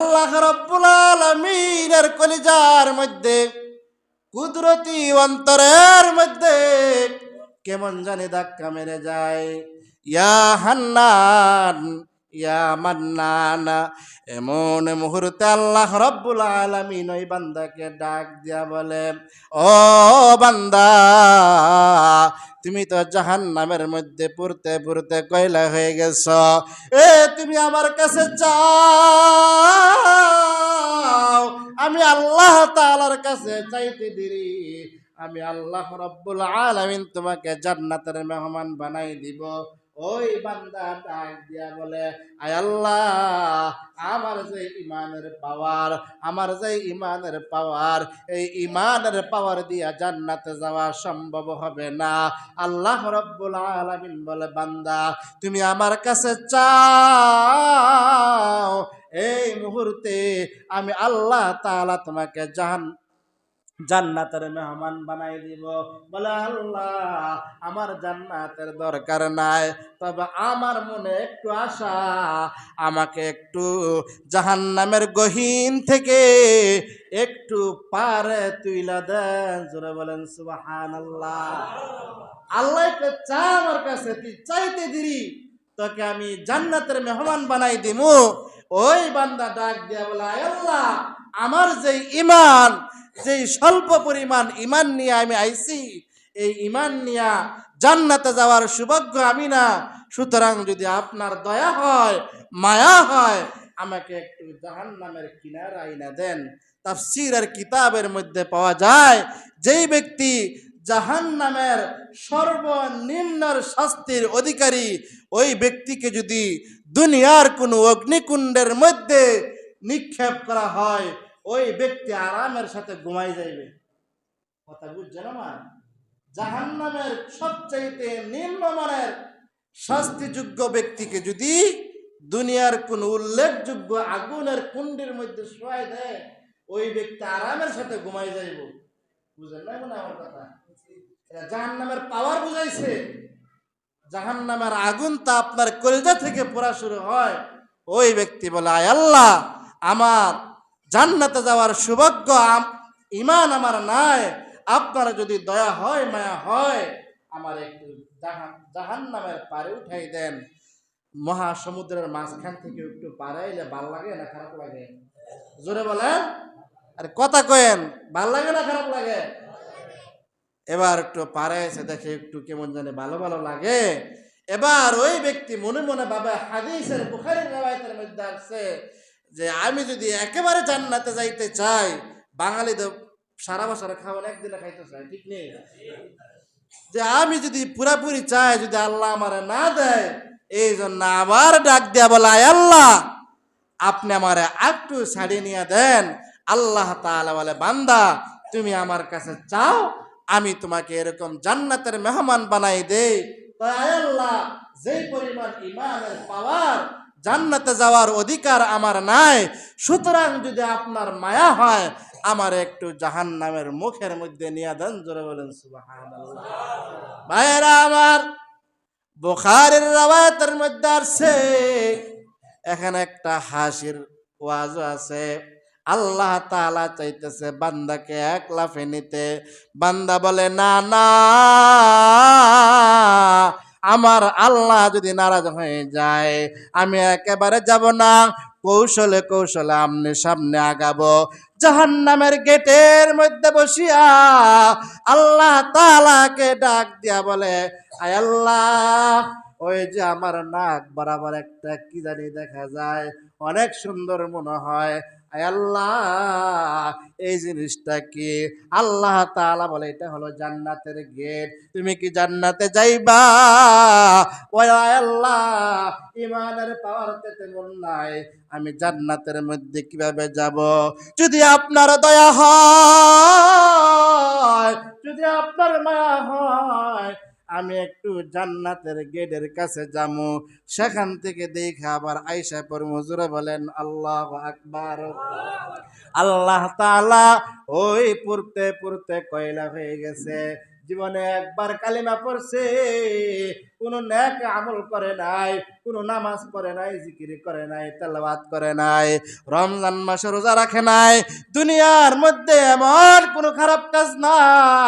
আল্লাহ রব্বুল আলামিনের কলিজার মধ্যে, কুদরতি অন্তরের মধ্যে কেমন জানি ধাক্কা মেরে যায়। ইয়া হান্নান, ইয়া এমন মুহূর্তে আল্লাহ রব্বুল আলামিন ওই বান্দাকে ডাক দিয়া বলে, ও বান্দা, তুমি তো জাহান নামের মধ্যে পড়তে পড়তে কয়লা হয়ে গেছ। এ, তুমি আমার কাছে চাও। আমি আল্লাহ তাআলার কাছে চাইতে দিরি। আমি আল্লাহ রব্বুল আলামিন তোমাকে জান্নাতের মেহমান বানাই দিব। ওই বান্দা ডাক দিয়া বলে, আয় আল্লাহ, আমার যে ইমানের পাওয়ার, আমার যে ইমানের পাওয়ার, এই ইমানের পাওয়ার দিয়া জান্নাতে যাওয়া সম্ভব হবে না। আল্লাহ রব্বুল আলামিন বলে, বান্দা, তুমি আমার কাছে এই মুহূর্তে আমি আল্লাহ তাআলা তোমাকে জাহান, জান্নাতের মেহমান বানাই দিব। বলে, আল্লাহ, আমার জান্নাতের দরকার নাই। তবে আমার মনে একটু আশা, আমাকে একটু জাহান্নামের গহীন থেকে একটু পারে তুইলা দেন জোরে বলেন সুবাহান আল্লাহ আল্লাহ একটু চা আমার কাছে, তুই চাইতে দিরি তোকে আমি জান্নাতের মেহমান বানাই দিমু। ওই বান্দা ডাক দিয়া বলে আল্লাহ, আমার যে ইমান যেই স্বল্প পরিমাণ ইমান নিয়ে আমি আইছি, এই ইমান নিয়া জান্নাতে যাওয়ার সৌভাগ্য আমি না। সুতরাং যদি আপনার দয়া হয়, মায়া হয়, আমাকে একটু জাহান নামের কিনার আইনা দেন। তাফসির আর কিতাবের মধ্যে পাওয়া যায়, যেই ব্যক্তি জাহান নামের সর্বনিম্নর শাস্তির অধিকারী ওই ব্যক্তিকে যদি দুনিয়ার কোনো অগ্নিকুণ্ডের মধ্যে নিক্ষেপ করা হয়, ওই ব্যক্তি আরামের সাথে ঘুমাই যাইবে। কথা বুঝছেন আমার? জাহান নামের সবচাইতে নিম্নমানের শাস্তিযোগ্য ব্যক্তিকে যদি দুনিয়ার কোন উল্লেখযোগ্য আগুনের কুণ্ডের মধ্যে শোয়াই দেয়, ওই ব্যক্তি আরামের সাথে ঘুমাই যাইব। বুঝেন না আমার কথা? জাহান নামের পাওয়ার বুঝাইছে। জাহান নামের আগুন তা আপনার কলজা থেকে পড়া শুরু হয়। ওই ব্যক্তি বলে, আয় আল্লাহ, আমার জান্নাতে যাওয়ার সৌভাগ্য ইমান আমার নাই। যদি দয়া হয়, মায়া হয়, আমার একটু জাহান নামের পারে উঠাই দেন। মহাসমুদ্রের মাঝখান থেকে একটু পারাইলে ভালো লাগে না খারাপ লাগে? জোরে বলেন। আর কথা কয়েন, ভালো লাগে না খারাপ লাগে? এবার একটু পারে এসে দেখে একটু কেমন জানে ভালো ভালো লাগে। এবার ওই ব্যক্তি মনে মনে ভাবে, হাদিসের বুখারী রেওয়ায়তের মধ্যে আসছে যে, আমি যদি একেবারে জান্নাতে যাইতে চাই, বাঙালি তো সারা বছর খাওয়ান, একদিনে খাইতে চাই ঠিক নেই? যে, আমি যদি পুরাপুরি চাই, যদি আল্লাহ আমার না দেয় এই জন্য আবার ডাক দেয়া বলা আল্লাহ, আপনি আমারে একটু ছাড়িয়ে নিয়ে দেন। আল্লাহ তাআলা বলে, বান্দা, তুমি আমার কাছে চাও আমি তোমাকে এরকম জান্নাতের মেহমান বানাই দেই। আল্লাহ যে পরিমাণ ইমানের পাওয়ার, জান্নাতে যাওয়ার অধিকার আমার নাই, সুতরাং যদি আপনার মায়া হয়, আমার একটু জাহান নামের মুখের মধ্যে নিয়ে দেন, জোরে বলেন ভাইয়েরা আমার, বুখারের রাওয়ায়াতের মধ্যে আসছে, এখানে একটা হাসির ওয়াজ আছে। আল্লাহ তাআলা চাইতেছে বান্দাকে এক লাফে নিতে। বান্দা বলে, না না, আমার আল্লাহ যদি নারাজ হয়ে যায়, আমি একেবারে যাব না। কৌশলে কৌশলে আমনে সামনে আগাবো। জাহান্নামের গেটের মধ্যে বসিয়া আল্লাহ তালাকে ডাক দিয়া বলে, আয় আল্লাহ, ওই যে আমার নাক বরাবর একটা কি জানি দেখা যায়। অনেক সুন্দর মনে হয়। আল্লাহ, এই জিনিসটা কি? আল্লাহ তাআলা বলে, এটা হলো জান্নাতের গেট তুমি কি জান্নাতে যাইবা? ওই আল্লাহ ইমানের পাওয়ার তেমন নাই। আমি জান্নাতের মধ্যে কীভাবে যাব? যদি আপনার দয়া হয়, যদি আপনার মায়া হয় আমি একটু জান্নাতের গেটের কাছে যামু। সেখান থেকে দেখে আবার আইসা পর মজুরে বলেন, আল্লাহ আকবার। আল্লাহ তাআলা ওই পড়তে পড়তে কয়লা হয়ে গেছে। জীবনে একবার কালিমা পড়ছে, কোন ন্যাক আমল করে নাই, কোন নামাজ পড়ে নাই, জিকির করে নাই, তেলাওয়াত করে নাই, রমজান মাসে রোজা রাখে নাই। দুনিয়ার মধ্যে এমন কোন খারাপ কাজ নাই।